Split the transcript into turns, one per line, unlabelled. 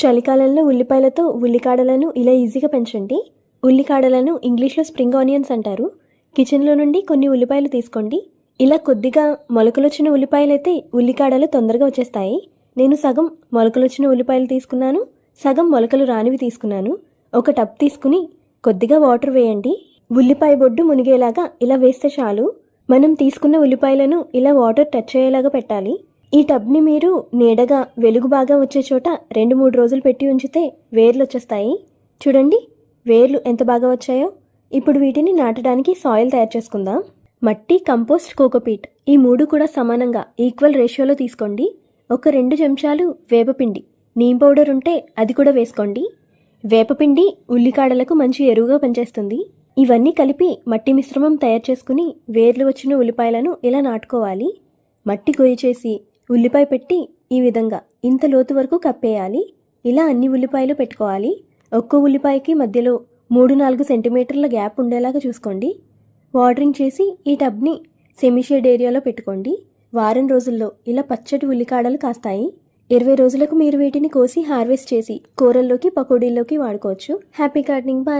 చలికాలంలో ఉల్లిపాయలతో ఉల్లికాడలను ఇలా ఈజీగా పెంచండి. ఉల్లికాడలను ఇంగ్లీష్లో స్ప్రింగ్ ఆనియన్స్ అంటారు. కిచెన్లో నుండి కొన్ని ఉల్లిపాయలు తీసుకోండి. ఇలా కొద్దిగా మొలకలొచ్చిన ఉల్లిపాయలైతే ఉల్లికాడలు తొందరగా వచ్చేస్తాయి. నేను సగం మొలకలొచ్చిన ఉల్లిపాయలు తీసుకున్నాను. సగం మొలకలు రానివి తీసుకున్నాను. ఒక టబ్ తీసుకుని కొద్దిగా వాటర్ వేయండి. ఉల్లిపాయ బొడ్డు మునిగేలాగా ఇలా వేస్తే చాలు. మనం తీసుకున్న ఉల్లిపాయలను ఇలా వాటర్ టచ్ అయ్యేలాగా పెట్టాలి. ఈ టబ్ని మీరు నీడగా వెలుగు బాగా వచ్చే చోట రెండు మూడు రోజులు పెట్టి ఉంచితే వేర్లు వచ్చేస్తాయి చూడండి వేర్లు ఎంత బాగా వచ్చాయో. ఇప్పుడు వీటిని నాటడానికి సాయిల్ తయారు చేసుకుందాం. మట్టి కంపోస్ట్ కోకోపీట్ ఈ మూడు కూడా సమానంగా ఈక్వల్ రేషియోలో తీసుకోండి. ఒక రెండు చెంచాలు వేపపిండి. నీమ్ పౌడర్ ఉంటే అది కూడా వేసుకోండి. వేపపిండి ఉల్లికాడలకు మంచి ఎరువుగా పనిచేస్తుంది. ఇవన్నీ కలిపి మట్టి మిశ్రమం తయారు చేసుకుని వేర్లు వచ్చిన ఉల్లిపాయలను ఇలా నాటుకోవాలి. మట్టి గొయ్యి చేసి ఉల్లిపాయ పెట్టి ఈ విధంగా ఇంత లోతు వరకు కప్పేయాలి. ఇలా అన్ని ఉల్లిపాయలు పెట్టుకోవాలి. ఒక్కో ఉల్లిపాయకి మధ్యలో మూడు నాలుగు సెంటీమీటర్ల గ్యాప్ ఉండేలాగా చూసుకోండి. వాటరింగ్ చేసి ఈ టబ్ని సెమీషేడ్ ఏరియాలో పెట్టుకోండి. వారం రోజుల్లో ఇలా పచ్చటి ఉల్లికాడలు కాస్తాయి. ఇరవై రోజులకు మీరు వీటిని కోసి హార్వెస్ట్ చేసి కూరల్లోకి పకోడీల్లోకి వాడుకోవచ్చు. Happy gardening. బాయ్.